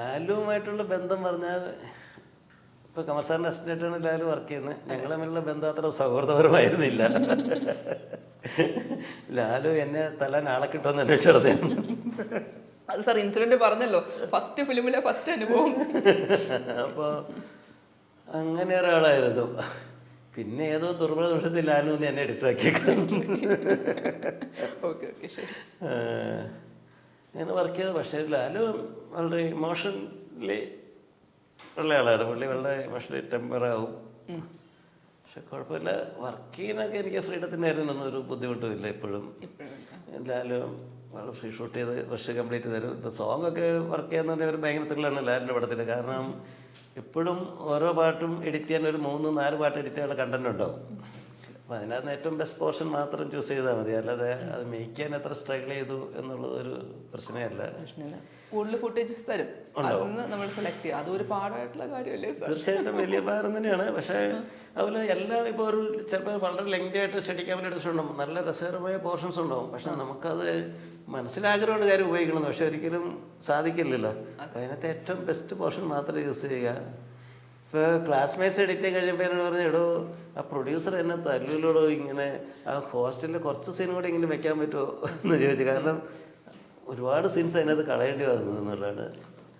ലാലുവുമായിട്ടുള്ള ബന്ധം പറഞ്ഞാൽ ഇപ്പോൾ കമൽ സാറിന്റെ അസിസ്റ്റന്റായിട്ടാണ് ലാലു വർക്ക് ചെയ്യുന്നത്. ഞങ്ങൾ തമ്മിലുള്ള ബന്ധം അത്ര സൗഹൃദപരമായിരുന്നില്ല. ലാലു എന്നെ തല ആളെ കിട്ടുമെന്ന് അന്വേഷിച്ചു നടത്തിയാണ് അത് സാർ ഇൻസിഡന്റ് പറഞ്ഞല്ലോ. ഫസ്റ്റ് ഫിലിമിലെ ഫസ്റ്റ് അനുഭവം. അപ്പോൾ അങ്ങനെ ഒരാളായിരുന്നു. പിന്നെ ഏതോ ദുർബല നിമിഷത്തിൽ ലാലു എന്ന് എന്നെ ഡിസ്ട്രാക്ട് ഓക്കെ ഓക്കെ ശരി. അങ്ങനെ വർക്ക് പക്ഷെ പക്ഷേ ലാലു വളരെ ഇമോഷണലി ഉള്ള ആളാണ്. പുള്ളി വളരെ ഇമോഷണലി ടെമ്പറാവും പക്ഷെ കുഴപ്പമില്ല. വർക്ക് ചെയ്യാനൊക്കെ എനിക്ക് ഫ്രീഡത്തിന്റെ കാര്യത്തിലൊന്നും ഒരു ബുദ്ധിമുട്ടും ഇല്ല ഇപ്പോഴും. ലാലു വളരെ ഫ്രീ ഷൂട്ട് ചെയ്ത് റഷ് കംപ്ലീറ്റ് തരും. ഇപ്പോൾ സോങ് ഒക്കെ വർക്ക് ചെയ്യാന്ന് പറഞ്ഞാൽ ഒരു ഭയങ്കര ത്രില്ലാണ് ലാലിന്റെ പടത്തിൽ കാരണം എപ്പോഴും ഓരോ പാട്ടും എഡിറ്റ് ചെയ്യാൻ ഒരു മൂന്ന് നാല് പാട്ട് എഡിറ്റ് ചെയ്യാനുള്ള കണ്ടന്റ് ഉണ്ടാവും. അപ്പോൾ അതിനകത്ത് ഏറ്റവും ബെസ്റ്റ് പോർഷൻ മാത്രം ചൂസ് ചെയ്താൽ മതി. അല്ലാതെ അത് ചെയ്യാൻ എത്ര സ്ട്രഗിൾ ചെയ്തു എന്നുള്ളത് ഒരു പ്രശ്നമല്ല. കൂടുതൽ ഫുട്ടേജസ് തരും. നമ്മൾ സെലക്ട് ചെയ്യുക അതൊരു പാടായിട്ടുള്ള കാര്യമല്ലേ തീർച്ചയായിട്ടും വലിയ ഭാരം തന്നെയാണ്. പക്ഷേ അതുപോലെ എല്ലാം ഇപ്പോൾ ഒരു ചിലപ്പോൾ വളരെ ലെങ്തി ആയിട്ട് സ്റ്റഡി ക്യാമ്പിൽ ഉണ്ടാവും നല്ല രസകരമായ പോർഷൻസ് ഉണ്ടാവും. പക്ഷെ നമുക്കത് മനസ്സിലാഗ്രഹമുള്ള കാര്യം ഉപയോഗിക്കണം പക്ഷെ ഒരിക്കലും സാധിക്കില്ലല്ലോ. അതിനകത്ത് ഏറ്റവും ബെസ്റ്റ് പോർഷൻ മാത്രം യൂസ് ചെയ്യുക. ഇപ്പോൾ ക്ലാസ്മേറ്റ്സ് എഡിറ്റ് കഴിയുമ്പോൾ എന്നോട് പറഞ്ഞു എടോ ആ പ്രൊഡ്യൂസർ എന്നെ തല്ലൂലോടോ ഇങ്ങനെ ആ ഹോസ്റ്റലിൽ കുറച്ച് സീൻ കൂടെ ഇങ്ങനെ വെക്കാൻ പറ്റുമോ? എന്ന് ചോദിച്ചു. കാരണം ഒരുപാട് സീൻസ് അതിനകത്ത് കളയേണ്ടി വന്നു എന്നുള്ളതാണ്.